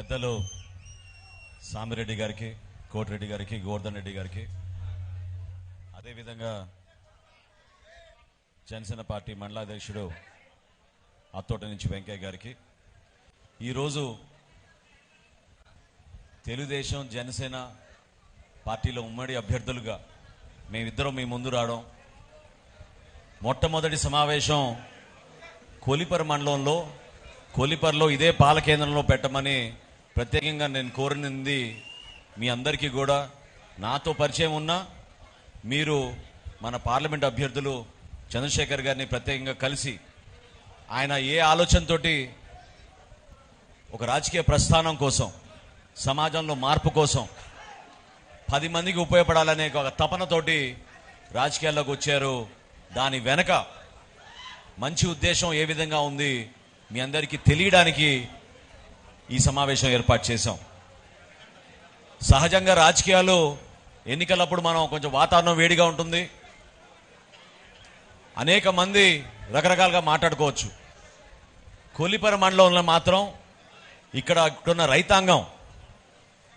పెద్దలు సామిరెడ్డి గారికి కోటిరెడ్డి గారికి గోవర్ధన్ రెడ్డి గారికి. అదేవిధంగా జనసేన పార్టీ మండలాధ్యక్షుడు అత్తోట నుంచి వెంకయ్య గారికి. ఈరోజు తెలుగుదేశం జనసేన పార్టీలో ఉమ్మడి అభ్యర్థులుగా మేమిద్దరం మీ ముందు రావడం మొట్టమొదటి సమావేశం కొలిపర్ మండలంలో కొలిపర్లో ఇదే పాల కేంద్రంలో పెట్టమని ప్రత్యేకంగా నేను కోరినది మీ అందరికీ కూడా. నాతో పరిచయం ఉన్న మీరు మన పార్లమెంట్ అభ్యర్థులు చంద్రశేఖర్ గారిని ప్రత్యేకంగా కలిసి ఆయన ఏ ఆలోచనతోటి ఒక రాజకీయ ప్రస్థానం కోసం సమాజంలో మార్పు కోసం పది మందికి ఉపయోగపడాలనే ఒక తపనతోటి రాజకీయాల్లోకి వచ్చారు. దాని వెనక మంచి ఉద్దేశం ఏ విధంగా ఉంది మీ అందరికీ తెలియడానికి ఈ సమావేశం ఏర్పాటు చేశాం. సహజంగా రాజకీయాలు ఎన్నికలప్పుడు మనం కొంచెం వాతావరణం వేడిగా ఉంటుంది. అనేక మంది రకరకాలుగా మాట్లాడుకోవచ్చు. కొలిపర మండలంలో మాత్రం ఇక్కడ ఇక్కడున్న రైతాంగం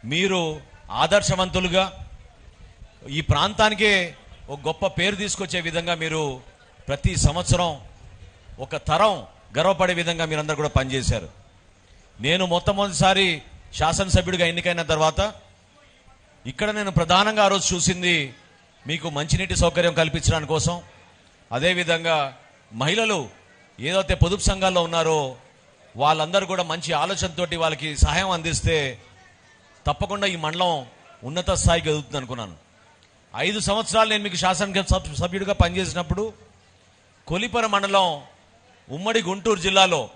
మీరు ఆదర్శవంతులుగా ఈ ప్రాంతానికే ఒక గొప్ప పేరు తీసుకొచ్చే విధంగా మీరు ప్రతి సంవత్సరం ఒక తరం గర్వపడే విధంగా మీరందరూ కూడా పనిచేశారు. నేను మొట్టమొదటిసారి శాసనసభ్యుడిగా ఎన్నికైన తర్వాత ఇక్కడ నేను ప్రధానంగా ఆ రోజు చూసింది మీకు మంచినీటి సౌకర్యం కల్పించడానికి కోసం. అదేవిధంగా మహిళలు ఏదైతే పొదుపు సంఘాల్లో ఉన్నారో వాళ్ళందరూ కూడా మంచి ఆలోచనతోటి వాళ్ళకి సహాయం అందిస్తే తప్పకుండా ఈ మండలం ఉన్నత స్థాయికి ఎదుగుతుంది అనుకున్నాను. ఐదు సంవత్సరాలు నేను మీకు శాసన సభ్యుడిగా పనిచేసినప్పుడు కొలిపర మండలం ఉమ్మడి గుంటూరు జిల్లాలో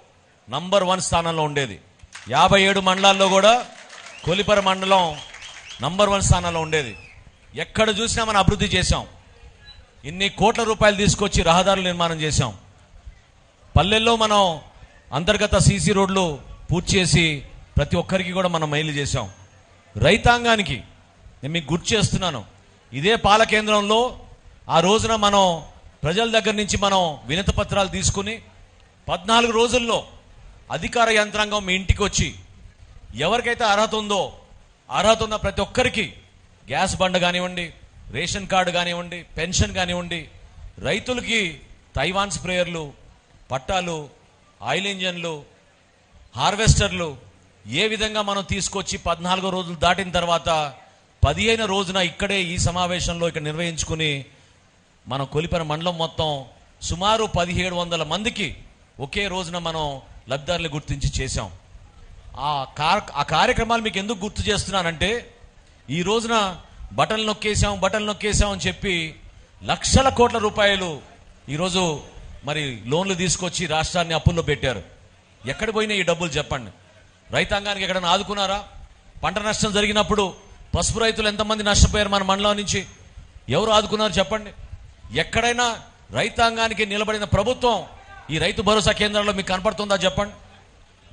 నంబర్ వన్ స్థానంలో ఉండేది. యాభై ఏడు మండలాల్లో కూడా కొలిపర మండలం నంబర్ వన్ స్థానంలో ఉండేది. ఎక్కడ చూసినా మనం అభివృద్ధి చేశాం. ఇన్ని కోట్ల రూపాయలు తీసుకొచ్చి రహదారులు నిర్మాణం చేశాం. పల్లెల్లో మనం అంతర్గత సీసీ రోడ్లు పూర్తి చేసి ప్రతి ఒక్కరికి కూడా మనం మైలు చేశాం. రైతాంగానికి నేను మీకు గుర్తు చేస్తున్నాను. ఇదే పాల కేంద్రంలో ఆ రోజున మనం ప్రజల దగ్గర నుంచి మనం వినతి పత్రాలు తీసుకుని పద్నాలుగు రోజుల్లో అధికార యంత్రాంగం మీ ఇంటికి వచ్చి ఎవరికైతే అర్హత ఉందో అర్హత ఉన్న ప్రతి ఒక్కరికి గ్యాస్ బండ కానివ్వండి రేషన్ కార్డు కానివ్వండి పెన్షన్ కానివ్వండి రైతులకి తైవాన్ స్ప్రేయర్లు పట్టాలు ఆయిల్ ఇంజన్లు హార్వెస్టర్లు ఏ విధంగా మనం తీసుకొచ్చి పద్నాలుగో రోజులు దాటిన తర్వాత పదిహేను రోజున ఇక్కడే ఈ సమావేశంలో ఇక్కడ నిర్వహించుకుని మనం కొలిపిన మండలం మొత్తం సుమారు పదిహేడు వందల మందికి ఒకే రోజున మనం లబ్ధిదారులు గుర్తించి చేశాం. ఆ కార్ ఆ కార్యక్రమాలు మీకు ఎందుకు గుర్తు చేస్తున్నానంటే ఈ రోజున బటన్లు నొక్కేసాం బటన్లు నొక్కేసాం అని చెప్పి లక్షల కోట్ల రూపాయలు ఈరోజు మరి లోన్లు తీసుకొచ్చి రాష్ట్రాన్ని అప్పుల్లో పెట్టారు. ఎక్కడ పోయినా ఈ డబ్బులు చెప్పండి. రైతాంగానికి ఎక్కడైనా ఆదుకున్నారా? పంట నష్టం జరిగినప్పుడు పసుపు రైతులు ఎంతమంది నష్టపోయారు మన మండలం నుంచి? ఎవరు ఆదుకున్నారు చెప్పండి. ఎక్కడైనా రైతాంగానికి నిలబడిన ప్రభుత్వం ఈ రైతు భరోసా కేంద్రాల్లో మీకు కనపడుతుందా చెప్పండి?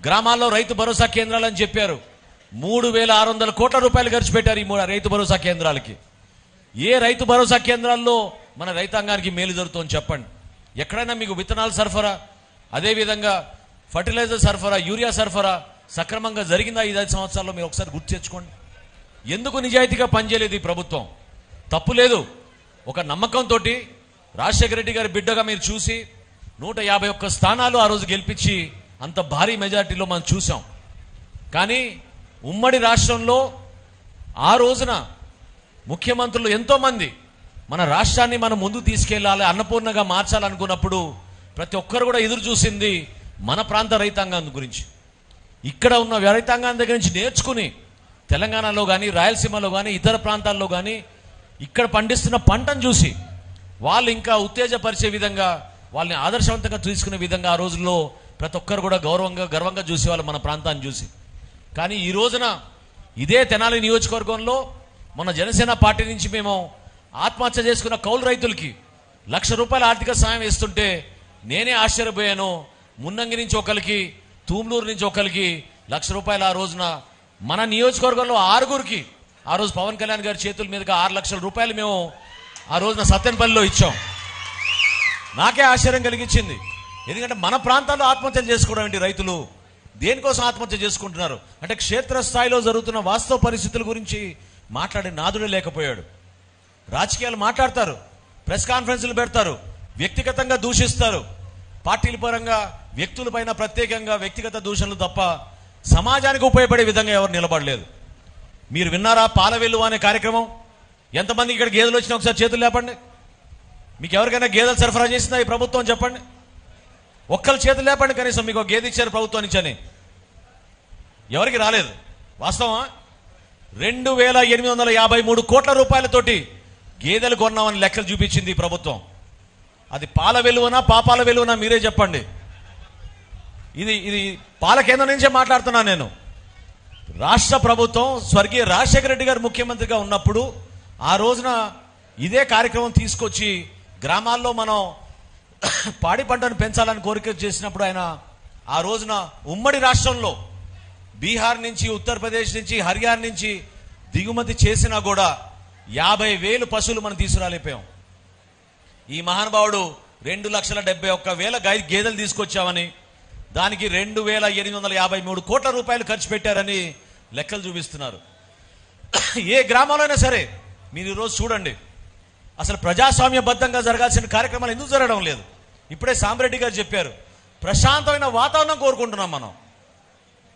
గ్రామాల్లో రైతు భరోసా కేంద్రాలు అని చెప్పారు. మూడు వేల ఆరు వందల కోట్ల రూపాయలు ఖర్చు పెట్టారు ఈ మూడు రైతు భరోసా కేంద్రాలకి. ఏ రైతు భరోసా కేంద్రాల్లో మన రైతాంగానికి మేలు జరుగుతుందని చెప్పండి. ఎక్కడైనా మీకు విత్తనాల సరఫరా అదేవిధంగా ఫర్టిలైజర్ సరఫరా యూరియా సరఫరా సక్రమంగా జరిగిందా ఈ ఐదు సంవత్సరాల్లో మీరు ఒకసారి గుర్తు తెచ్చుకోండి. ఎందుకు నిజాయితీగా పనిచేయలేదు ఈ ప్రభుత్వం? తప్పు లేదు. ఒక నమ్మకంతో రాజశేఖర రెడ్డి గారి బిడ్డగా మీరు చూసి నూట యాభై ఒక్క స్థానాలు ఆ రోజు గెలిపించి అంత భారీ మెజారిటీలో మనం చూసాం కానీ ఉమ్మడి రాష్ట్రంలో ఆ రోజున ముఖ్యమంత్రులు ఎంతోమంది మన రాష్ట్రాన్ని మనం ముందు తీసుకెళ్ళాలి అన్నపూర్ణగా మార్చాలనుకున్నప్పుడు ప్రతి ఒక్కరు కూడా ఎదురు చూసింది మన ప్రాంత రైతాంగం గురించి. ఇక్కడ ఉన్న రైతాంగం దగ్గర నుంచి నేర్చుకుని తెలంగాణలో కానీ రాయలసీమలో కానీ ఇతర ప్రాంతాల్లో కానీ ఇక్కడ పండిస్తున్న పంటను చూసి వాళ్ళు ఇంకా ఉత్తేజపరిచే విధంగా వాళ్ళని ఆదర్శవంతంగా తీసుకునే విధంగా ఆ రోజుల్లో ప్రతి ఒక్కరు కూడా గౌరవంగా గర్వంగా చూసేవాళ్ళు మన ప్రాంతాన్ని చూసి. కానీ ఈ రోజున ఇదే తెనాలి నియోజకవర్గంలో మన జనసేన పార్టీ నుంచి మేము ఆత్మహత్య చేసుకున్న కౌలు రైతులకి లక్ష రూపాయల ఆర్థిక సాయం ఇస్తుంటే నేనే ఆశ్చర్యపోయాను. మున్నంగి నుంచి ఒకరికి తూమ్లూరు నుంచి ఒకరికి లక్ష రూపాయలు ఆ రోజున మన నియోజకవర్గంలో ఆరుగురికి ఆ రోజు పవన్ కళ్యాణ్ గారి చేతుల మీదుగా ఆరు లక్షల రూపాయలు మేము ఆ రోజున సత్యనపల్లిలో ఇచ్చాం. నాకే ఆశ్చర్యం కలిగించింది. ఎందుకంటే మన ప్రాంతాల్లో ఆత్మహత్యలు చేసుకోవడం ఏంటి రైతులు? దేనికోసం ఆత్మహత్య చేసుకుంటున్నారు? అంటే క్షేత్రస్థాయిలో జరుగుతున్న వాస్తవ పరిస్థితుల గురించి మాట్లాడే నాదుడే లేకపోయాడు. రాజకీయాలు మాట్లాడతారు ప్రెస్ కాన్ఫరెన్స్లు పెడతారు వ్యక్తిగతంగా దూషిస్తారు. పార్టీల పరంగా వ్యక్తుల పైన ప్రత్యేకంగా వ్యక్తిగత దూషణలు తప్ప సమాజానికి ఉపయోగపడే విధంగా ఎవరు నిలబడలేదు. మీరు విన్నారా పాల వెల్లువ అనే కార్యక్రమం? ఎంతమంది ఇక్కడ గేదెలు వచ్చినా ఒకసారి చేతులు లేపండి. మీకు ఎవరికైనా గేదెలు సరఫరా చేసిందా ఈ ప్రభుత్వం చెప్పండి? ఒక్కరు చేతులు లేపండి కనీసం మీకు గేదె ఇచ్చారు ప్రభుత్వం నుంచి అని ఎవరికి రాలేదు? వాస్తవమా? రెండు వేల ఎనిమిది వందల యాభై మూడు కోట్ల రూపాయలతోటి గేదెలు కొన్నామని లెక్కలు చూపించింది ఈ ప్రభుత్వం. అది పాల వెలువనా పాపాల వెలువనా మీరే చెప్పండి. ఇది ఇది పాల కేంద్రం నుంచే మాట్లాడుతున్నాను నేను. రాష్ట్ర ప్రభుత్వం స్వర్గీయ రాజశేఖర రెడ్డి గారు ముఖ్యమంత్రిగా ఉన్నప్పుడు ఆ రోజున ఇదే కార్యక్రమం తీసుకొచ్చి గ్రామాల్లో మనం పాడి పంటను పెంచాలని కోరిక చేసినప్పుడు ఆయన ఆ రోజున ఉమ్మడి రాష్ట్రంలో బీహార్ నుంచి ఉత్తరప్రదేశ్ నుంచి హర్యానా నుంచి దిగుమతి చేసినా కూడా యాభై వేలు పశువులు మనం తీసుకురాలేపాం ఈ మహానుభావుడు రెండు లక్షల డెబ్బై ఒక్క వేల గై- గేదెలు తీసుకొచ్చామని దానికి రెండు వేల ఎనిమిది వందల యాభై మూడు కోట్ల రూపాయలు ఖర్చు పెట్టారని లెక్కలు చూపిస్తున్నారు. ఏ గ్రామంలో అయినా సరే మీరు ఈరోజు చూడండి. అసలు ప్రజాస్వామ్యబద్ధంగా జరగాల్సిన కార్యక్రమాలు ఎందుకు జరగడం లేదు? ఇప్పుడే సాంబరెడ్డి గారు చెప్పారు ప్రశాంతమైన వాతావరణం కోరుకుంటున్నాం మనం.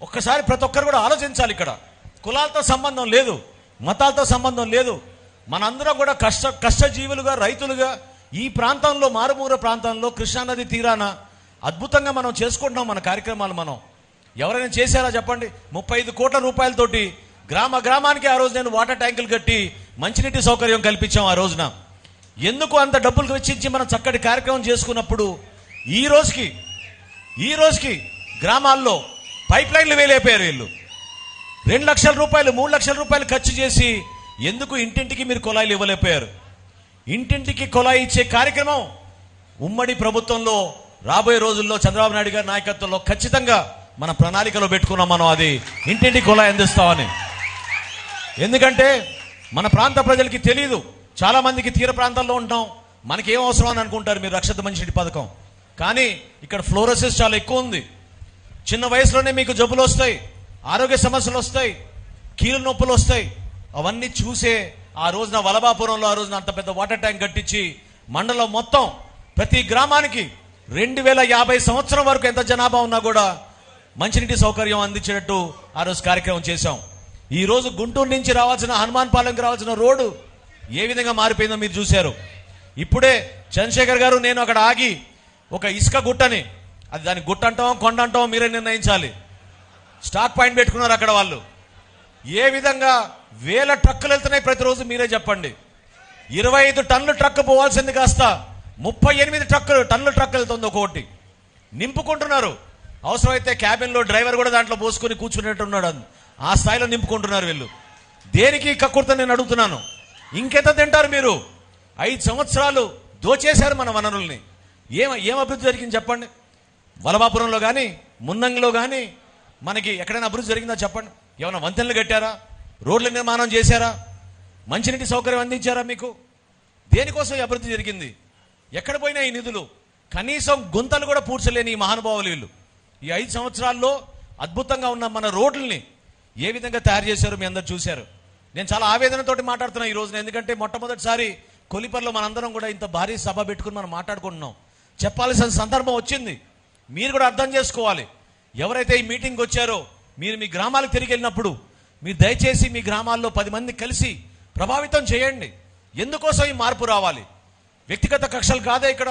ఒక్కసారి ప్రతి ఒక్కరు కూడా ఆలోచించాలి ఇక్కడ. కులాలతో సంబంధం లేదు మతాలతో సంబంధం లేదు. మనందరం కూడా కష్ట కష్టజీవులుగా రైతులుగా ఈ ప్రాంతంలో మారుమూర ప్రాంతంలో కృష్ణానది తీరాన అద్భుతంగా మనం చేసుకుంటున్నాం మన కార్యక్రమాలు మనం. ఎవరైనా చేశారా చెప్పండి? ముప్పై ఐదు కోట్ల రూపాయలతోటి గ్రామ గ్రామానికి ఆ రోజు నేను వాటర్ ట్యాంకులు కట్టి మంచినీటి సౌకర్యం కల్పించాం ఆ రోజున. ఎందుకు అంత డబ్బులు వెచ్చించి మనం చక్కటి కార్యక్రమం చేసుకున్నప్పుడు ఈ రోజుకి ఈ రోజుకి గ్రామాల్లో పైప్ లైన్లు వేలేపోయారు వీళ్ళు. రెండు లక్షల రూపాయలు మూడు లక్షల రూపాయలు ఖర్చు చేసి ఎందుకు ఇంటింటికి మీరు కుళాయిలు ఇవ్వలేకపోయారు ఇంటింటికి కుళాయి ఇచ్చే కార్యక్రమం ఉమ్మడి ప్రభుత్వంలో రాబోయే రోజుల్లో చంద్రబాబు నాయుడు గారి నాయకత్వంలో ఖచ్చితంగా మన ప్రణాళికలో పెట్టుకున్నాం మనం అది. ఇంటింటి కుళాయి అందిస్తామని. ఎందుకంటే మన ప్రాంత ప్రజలకి తెలియదు చాలా మందికి తీర ప్రాంతాల్లో ఉంటాం. మనకి ఏం అవసరం అని అనుకుంటారు మీరు రక్షిత మనిషి పథకం. కానీ ఇక్కడ ఫ్లోరోసిస్ చాలా ఎక్కువ ఉంది. చిన్న వయసులోనే మీకు జబ్బులు వస్తాయి ఆరోగ్య సమస్యలు వస్తాయి కీలు నొప్పులు వస్తాయి. అవన్నీ చూసే ఆ రోజున వలభాపురంలో ఆ రోజున అంత పెద్ద వాటర్ ట్యాంక్ కట్టించి మండలం మొత్తం ప్రతి గ్రామానికి రెండు వేల యాభై సంవత్సరం వరకు ఎంత జనాభా ఉన్నా కూడా మంచినీటి సౌకర్యం అందించేటట్టు ఆ రోజు కార్యక్రమం చేశాం. ఈ రోజు గుంటూరు నుంచి రావాల్సిన హనుమాన్ పాలెంకి రావాల్సిన రోడ్డు ఏ విధంగా మారిపోయిందో మీరు చూశారు. ఇప్పుడే చంద్రశేఖర్ గారు నేను అక్కడ ఆగి ఒక ఇసుక గుట్టని అది దాని గుట్ట అంటాం కొండ అంటాం మీరే నిర్ణయించాలి. స్టాక్ పాయింట్ పెట్టుకున్నారు అక్కడ వాళ్ళు. ఏ విధంగా వేల ట్రక్కులు వెళ్తున్నాయి ప్రతిరోజు మీరే చెప్పండి. ఇరవై ఐదు టన్నుల ట్రక్ పోవాల్సింది కాస్త. ముప్పై ఎనిమిది ట్రక్కులు టన్నుల ట్రక్ వెళ్తుంది ఒక్కొక్కటి. నింపుకుంటున్నారు. అవసరమైతే క్యాబిన్లో డ్రైవర్ కూడా దాంట్లో పోసుకొని కూర్చునేట్టున్నాడు. ఆ స్థాయిలో నింపుకుంటున్నారు వీళ్ళు. దేనికి కక్కుర్త నేను అడుగుతున్నాను? ఇంకెంత తింటారు మీరు? ఐదు సంవత్సరాలు దోచేశారు మన వనరుల్ని. ఏం ఏం అభివృద్ధి జరిగింది చెప్పండి? వలభాపురంలో కానీ మున్నంగిలో కానీ మనకి ఎక్కడైనా అభివృద్ధి జరిగిందా చెప్పండి? ఏమైనా వంతెనలు కట్టారా? రోడ్ల నిర్మాణం చేశారా? మంచినీటి సౌకర్యం అందించారా మీకు? దేనికోసం ఈ అభివృద్ధి జరిగింది? ఎక్కడ పోయినా ఈ నిధులు? కనీసం గుంతలు కూడా పూడ్చలేని ఈ మహానుభావులు వీళ్ళు. ఈ ఐదు సంవత్సరాల్లో అద్భుతంగా ఉన్న మన రోడ్లని ఏ విధంగా తయారు చేశారో మీ అందరు చూశారు. నేను చాలా ఆవేదనతోటి మాట్లాడుతున్నా ఈ రోజున. ఎందుకంటే మొట్టమొదటిసారి కొలిపర్లో మనందరం కూడా ఇంత భారీ సభ పెట్టుకుని మనం మాట్లాడుకుంటున్నాం. చెప్పాల్సిన సందర్భం వచ్చింది. మీరు కూడా అర్థం చేసుకోవాలి. ఎవరైతే ఈ మీటింగ్ వచ్చారో మీరు మీ గ్రామాలకు తిరిగి వెళ్ళినప్పుడు మీరు దయచేసి మీ గ్రామాల్లో పది మంది కలిసి ప్రభావితం చేయండి. ఎందుకోసం ఈ మార్పు రావాలి? వ్యక్తిగత కక్షలు కాదే ఇక్కడ.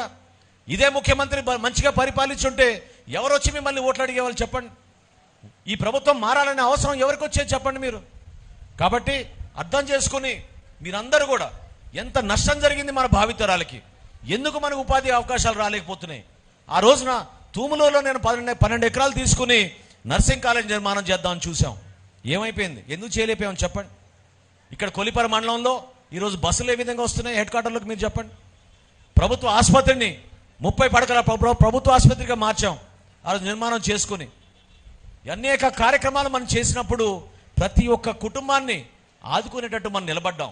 ఇదే ముఖ్యమంత్రి మంచిగా పరిపాలించుంటే ఎవరొచ్చి మిమ్మల్ని ఓట్లు అడిగేవాళ్ళు చెప్పండి? ఈ ప్రభుత్వం మారాలనే అవసరం ఎవరికి వచ్చేది చెప్పండి మీరు? కాబట్టి అర్థం చేసుకుని మీరందరూ కూడా ఎంత నష్టం జరిగింది మన భావితరాలకి ఎందుకు మనకు ఉపాధి అవకాశాలు రాలేకపోతున్నాయి. ఆ రోజున తూములలో నేను పన్నెండు పన్నెండు ఎకరాలు తీసుకుని నర్సింగ్ కాలేజ్ నిర్మాణం చేద్దామని చూసాం ఏమైపోయింది? ఎందుకు చేయలేకపోయాం చెప్పండి. ఇక్కడ కొలిపర మండలంలో ఈరోజు బస్సులు ఏ విధంగా వస్తున్నాయి? హెడ్ క్వార్టర్లోకి మీరు చెప్పండి. ప్రభుత్వ ఆసుపత్రిని ముప్పై పడకల ప్రభుత్వ ఆసుపత్రిగా మార్చాం. ఆ రోజు నిర్మాణం చేసుకుని. అనేక కార్యక్రమాలు మనం చేసినప్పుడు ప్రతి ఒక్క కుటుంబాన్ని ఆదుకునేటట్టు మనం నిలబడ్డాం.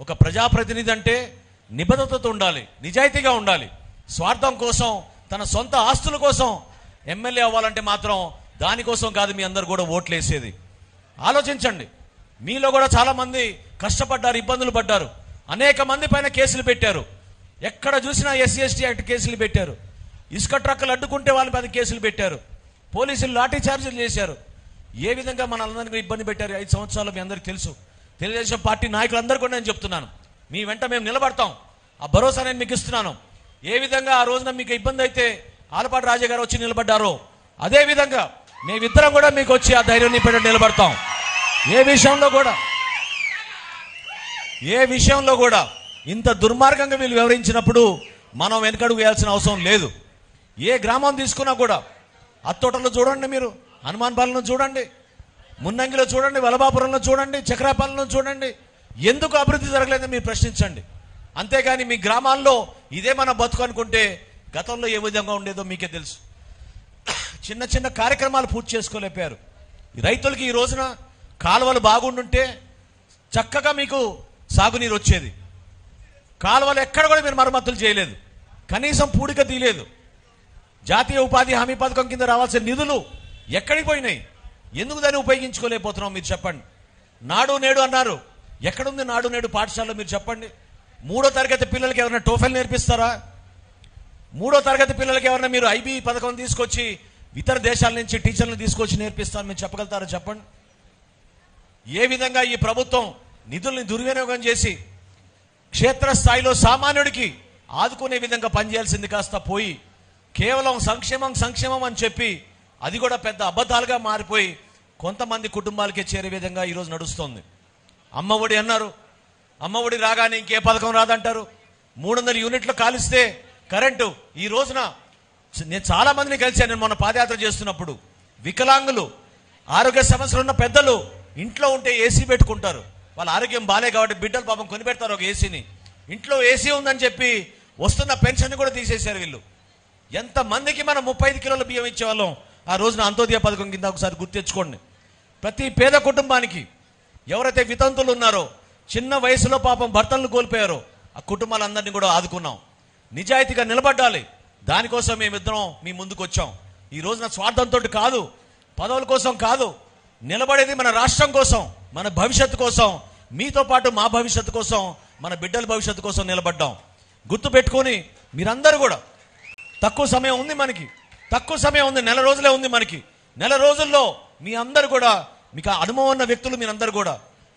ఒక ప్రజాప్రతినిధి అంటే నిబద్ధతతో ఉండాలి నిజాయితీగా ఉండాలి. స్వార్థం కోసం తన సొంత ఆస్తుల కోసం ఎమ్మెల్యే అవ్వాలంటే మాత్రం దానికోసం కాదు మీ అందరు కూడా ఓట్లు వేసేది ఆలోచించండి. మీలో కూడా చాలామంది కష్టపడ్డారు ఇబ్బందులు పడ్డారు. అనేక మంది పైన కేసులు పెట్టారు. ఎక్కడ చూసినా ఎస్సీ ఎస్టీ యాక్ట్ కేసులు పెట్టారు. ఇసుక ట్రక్కులు అడ్డుకుంటే వాళ్ళ మీద కేసులు పెట్టారు. పోలీసులు లాఠీ ఛార్జీలు చేశారు. ఏ విధంగా మనందరికీ ఇబ్బంది పెట్టారు ఐదు సంవత్సరాలు మీ అందరికీ తెలుసు. తెలుగుదేశం పార్టీ నాయకులందరూ కూడా నేను చెప్తున్నాను. మీ వెంట మేము నిలబడతాం. ఆ భరోసా నేను మీకు ఇస్తున్నాను. ఏ విధంగా ఆ రోజున మీకు ఇబ్బంది అయితే ఆలపాటి రాజా గారు వచ్చి నిలబడ్డారో అదే విధంగా మేమిద్దరం కూడా మీకు వచ్చి ఆ ధైర్యం నింపేటట్టు నిలబడతాం. ఏ విషయంలో కూడా ఏ విషయంలో కూడా ఇంత దుర్మార్గంగా వీళ్ళు వివరించినప్పుడు మనం వెనకడుగు వేయాల్సిన అవసరం లేదు. ఏ గ్రామం తీసుకున్నా కూడా అత్తోటలో చూడండి మీరు. హనుమాన్ పాలన చూడండి మున్నంగిలో చూడండి వలభాపురంలో చూడండి చక్రాపాలెంలో చూడండి. ఎందుకు అభివృద్ధి జరగలేదని మీరు ప్రశ్నించండి. అంతేగాని మీ గ్రామాల్లో ఇదే మన బతుకు అనుకుంటే గతంలో ఏ విధంగా ఉండేదో మీకే తెలుసు. చిన్న చిన్న కార్యక్రమాలు పూర్తి చేసుకోలేపారు. రైతులకి ఈ రోజున కాలువలు బాగుండుంటే చక్కగా మీకు సాగునీరు వచ్చేది. కాలువలు ఎక్కడ కూడా మీరు మరమ్మతులు చేయలేదు. కనీసం పూడిక తీయలేదు. జాతీయ ఉపాధి హామీ పథకం కింద రావాల్సిన నిధులు ఎక్కడికి పోయినాయి? ఎందుకు దాన్ని ఉపయోగించుకోలేకపోతున్నాం మీరు చెప్పండి. నాడు నేడు అన్నారు. ఎక్కడుంది నాడు నేడు పాఠశాలలో మీరు చెప్పండి. మూడో తరగతి పిల్లలకి ఎవరైనా టోఫెల్ నేర్పిస్తారా? మూడో తరగతి పిల్లలకి ఎవరైనా మీరు ఐబీ పథకం తీసుకొచ్చి ఇతర దేశాల నుంచి టీచర్లను తీసుకొచ్చి నేర్పిస్తాను మీరు చెప్పగలుగుతారా చెప్పండి? ఏ విధంగా ఈ ప్రభుత్వం నిధుల్ని దుర్వినియోగం చేసి క్షేత్రస్థాయిలో సామాన్యుడికి ఆదుకునే విధంగా పనిచేయాల్సింది కాస్త పోయి కేవలం సంక్షేమం సంక్షేమం అని చెప్పి అది కూడా పెద్ద అబద్ధాలుగా మారిపోయి కొంతమంది కుటుంబాలకే చేరే విధంగా ఈరోజు నడుస్తుంది. అమ్మ ఒడి అన్నారు అమ్మ ఒడి రాగానే ఇంకే పథకం రాదంటారు. మూడు వందల యూనిట్లు కాలిస్తే కరెంటు ఈ రోజున నేను చాలా మందిని కలిశాను నేను మొన్న పాదయాత్ర చేస్తున్నప్పుడు. వికలాంగులు ఆరోగ్య సమస్యలు ఉన్న పెద్దలు ఇంట్లో ఉంటే ఏసీ పెట్టుకుంటారు. వాళ్ళ ఆరోగ్యం బాలే కాబట్టి బిడ్డలు పాపం కొనిపెడతారు ఒక ఏసీని. ఇంట్లో ఏసీ ఉందని చెప్పి వస్తున్న పెన్షన్ కూడా తీసేశారు వీళ్ళు. ఎంతమందికి మనం ముప్పై ఐదు కిలోల బియ్యం ఇచ్చేవాళ్ళం? ఆ రోజున అంత్యోదయ పథకం కింద ఒకసారి గుర్తు తెచ్చుకోండి. ప్రతి పేద కుటుంబానికి ఎవరైతే వితంతులు ఉన్నారో చిన్న వయసులో పాపం భర్తలను కోల్పోయారో ఆ కుటుంబాలందరినీ కూడా ఆదుకున్నాం. నిజాయితీగా నిలబడాలి దానికోసం మేమిద్దరం మీ ముందుకు వచ్చాం ఈ రోజున స్వార్థంతో కాదు పదవుల కోసం కాదు నిలబడేది మన రాష్ట్రం కోసం మన భవిష్యత్తు కోసం మీతో పాటు మా భవిష్యత్తు కోసం మన బిడ్డల భవిష్యత్తు కోసం నిలబడ్డాం. గుర్తు పెట్టుకొని మీరందరూ కూడా తక్కువ సమయం ఉంది మనకి. తక్కువ సమయం ఉంది నెల రోజులే ఉంది మనకి. నెల రోజుల్లో మీ అందరు కూడా మీకు అనుభవం ఉన్న వ్యక్తులు మీరందరూ కూడా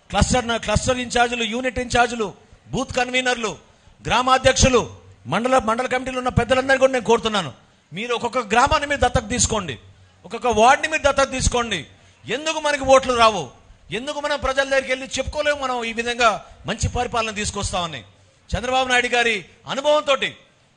క్లస్టర్ క్లస్టర్ ఇన్ఛార్జీలు యూనిట్ ఇన్ఛార్జీలు బూత్ కన్వీనర్లు గ్రామాధ్యక్షులు మండల మండల కమిటీలు ఉన్న పెద్దలందరూ కూడా నేను కోరుతున్నాను. మీరు ఒక్కొక్క గ్రామాన్ని మీరు దత్తత తీసుకోండి. ఒక్కొక్క వార్డుని మీరు దత్తత తీసుకోండి. ఎందుకు మనకి ఓట్లు రావు? ఎందుకు మనం ప్రజల దగ్గరికి వెళ్ళి చెప్పుకోలేము మనం ఈ విధంగా మంచి పరిపాలన తీసుకొస్తామని? చంద్రబాబు నాయుడు గారి అనుభవంతో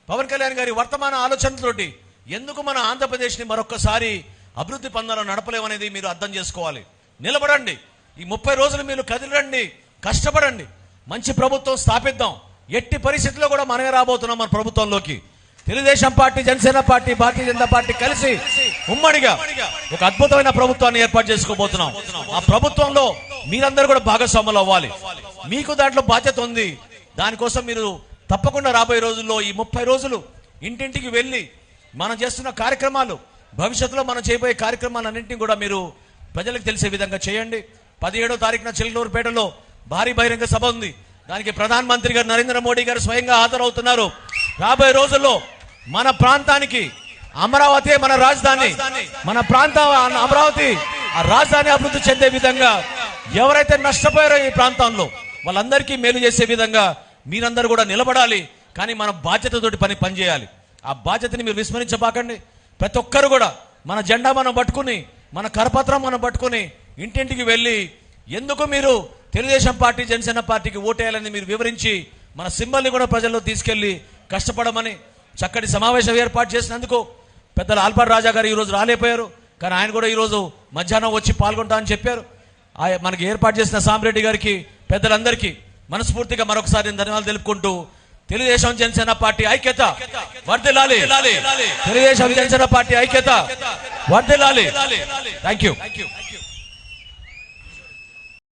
పవన్ కళ్యాణ్ గారి వర్తమాన ఆలోచనతోటి ఎందుకు మన ఆంధ్రప్రదేశ్ని మరొకసారి అభివృద్ధి పందాలు నడపలేమనేది మీరు అర్థం చేసుకోవాలి. నిలబడండి. ఈ ముప్పై రోజులు మీరు కదిలండి. కష్టపడండి. మంచి ప్రభుత్వం స్థాపిద్దాం. ఎట్టి పరిస్థితుల్లో కూడా మనమే రాబోతున్నాం మన ప్రభుత్వంలోకి. Telugu Desam party Janasena party Bharatiya Janata party కలిసి ఉమ్మడిగా ఒక అద్భుతమైన ప్రభుత్వాన్ని ఏర్పాటు చేసుకోబోతున్నాం. ఆ ప్రభుత్వంలో మీరందరూ కూడా భాగస్వాములు అవ్వాలి. మీకు దాంట్లో బాధ్యత ఉంది. దానికోసం మీరు తప్పకుండా రాబోయే రోజుల్లో ఈ ముప్పై రోజులు ఇంటింటికి వెళ్ళి మనం చేస్తున్న కార్యక్రమాలు భవిష్యత్తులో మనం చేయబోయే కార్యక్రమాలన్నింటినీ కూడా మీరు ప్రజలకు తెలిసే విధంగా చేయండి. పదిహేడో తారీఖున చిల్లూరుపేటలో భారీ బహిరంగ సభ ఉంది. దానికి ప్రధాన మంత్రి గారు నరేంద్ర మోడీ గారు స్వయంగా హాజరవుతున్నారు. రాబోయే రోజుల్లో మన ప్రాంతానికి అమరావతి మన రాజధాని మన ప్రాంతం అమరావతి ఆ రాజధాని అభివృద్ధి చెందే విధంగా ఎవరైతే నష్టపోయారో ఈ ప్రాంతంలో వాళ్ళందరికీ మేలు చేసే విధంగా మీరందరూ కూడా నిలబడాలి. కానీ మన బాధ్యతతోటి పని పనిచేయాలి. ఆ బాధ్యతని మీరు విస్మరించబాకండి. ప్రతి ఒక్కరు కూడా మన జెండా మనం పట్టుకుని మన కరపత్రం మనం పట్టుకుని ఇంటింటికి వెళ్ళి ఎందుకు మీరు తెలుగుదేశం పార్టీ జనసేన పార్టీకి ఓటేయాలని మీరు వివరించి మన సింబల్ని కూడా ప్రజల్లో తీసుకెళ్ళి కష్టపడమని చక్కటి సమావేశం ఏర్పాటు చేసినందుకు పెద్దలు ఆల్పాడు రాజా గారు ఈరోజు రాలేపోయారు కానీ ఆయన కూడా ఈరోజు మధ్యాహ్నం వచ్చి పాల్గొంటా అని చెప్పారు. ఆయ- మనకి ఏర్పాటు చేసిన సామిరెడ్డి గారికి పెద్దలందరికీ మనస్ఫూర్తిగా మరొకసారి ధన్యవాదాలు తెలుపుకుంటూ తెలుగుదేశం జనసేన పార్టీ ఐక్యత. వర్దిల్లాలి తెలుగుదేశం జనసేన పార్టీ ఐక్యత. వర్దిల్లాలి థ్యాంక్ యూ